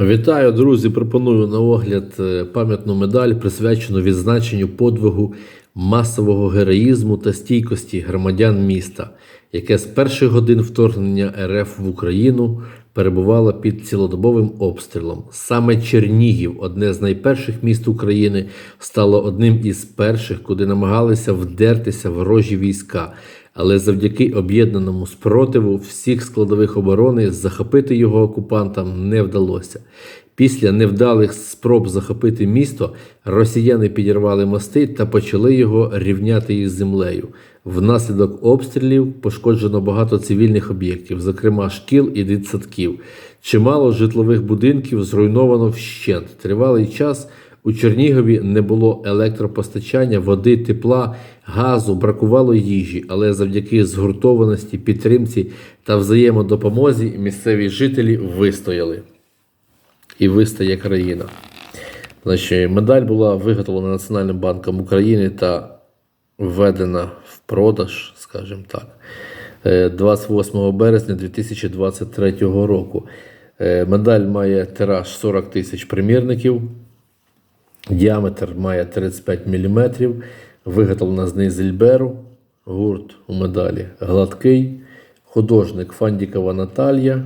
Вітаю, друзі! Пропоную на огляд е, пам'ятну медаль, присвячену відзначенню подвигу масового героїзму та стійкості громадян міста, яке з перших годин вторгнення РФ в Україну перебувало під цілодобовим обстрілом. Саме Чернігів, одне з найперших міст України, стало одним із перших, куди намагалися вдертися ворожі війська. Але завдяки об'єднаному спротиву всіх складових оборони захопити його окупантам не вдалося. Після невдалих спроб захопити місто росіяни підірвали мости та почали його рівняти із землею. Внаслідок обстрілів пошкоджено багато цивільних об'єктів, зокрема шкіл і дитсадків. Чимало житлових будинків зруйновано вщент. Тривалий час у Чернігові не було електропостачання, води, тепла, газу, бракувало їжі, але завдяки згуртованості, підтримці та взаємодопомозі місцеві жителі вистояли. І вистає країна. Медаль була виготовлена Національним банком України та введена в продаж, скажімо так, е, 28 березня 2023 року. Е, Медаль має тираж 40 тисяч примірників. Діаметр має 35 мм, виготовлена з низельберу, гурт у медалі гладкий, художник Фандікова Наталія,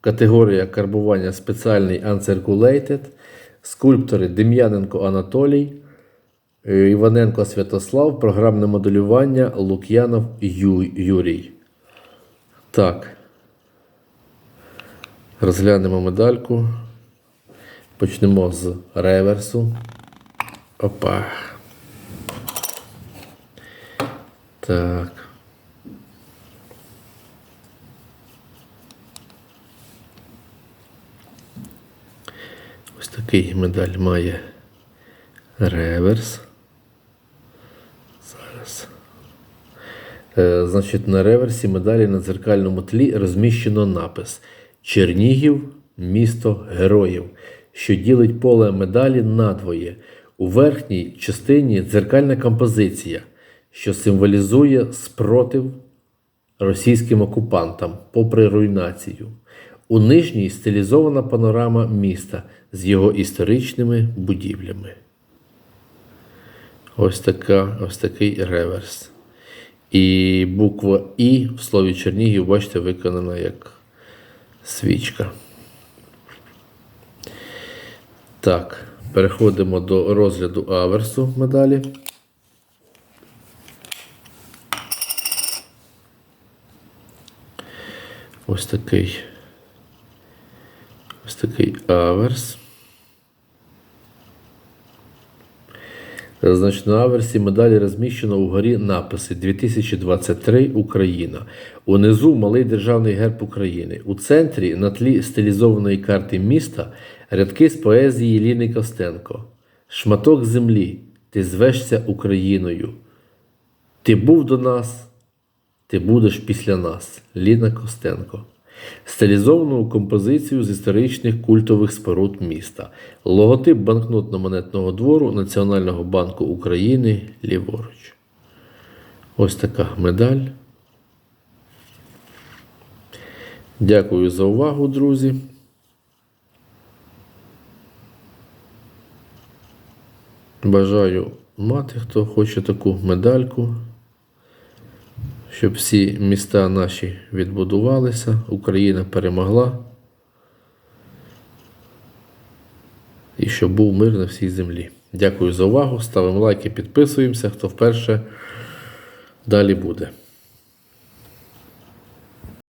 категорія карбування спеціальний Uncirculated, скульптори Дем'яненко Анатолій, е, Іваненко Святослав, програмне моделювання Лук'янов Ю- Юрій. Так. Розглянемо медальку. Почнемо з реверсу. Опа. Так. Ось такий медаль має реверс. Зараз. Е, Значить, на реверсі медалі на дзеркальному тлі розміщено напис Чернігів місто героїв, що ділить поле медалі надвоє. У верхній частині дзеркальна композиція, що символізує спротив російським окупантам попри руйнацію. У нижній стилізована панорама міста з його історичними будівлями. Ось, така, ось такий реверс. І буква І в слові Чернігів, бачите, виконана як свічка. Так, переходимо до розгляду аверсу медалі. Ось такий. Ось такий аверс. Значить, на аверсі медалі розміщено угорі написи 2023 Україна. Унизу малий державний герб України. У центрі на тлі стилізованої карти міста рядки з поезії Ліни Костенко. Шматок землі, ти звешся Україною. Ти був до нас, ти будеш після нас. Ліна Костенко. Стилізовану композицію з історичних культових споруд міста. Логотип банкнотно-монетного двору Національного банку України ліворуч. Ось така медаль. Дякую за увагу, друзі. Бажаю мати, хто хоче таку медальку щоб всі міста наші відбудувалися, Україна перемогла. І щоб був мир на всій землі. Дякую за увагу. Ставимо лайки, підписуємося. Хто вперше далі буде.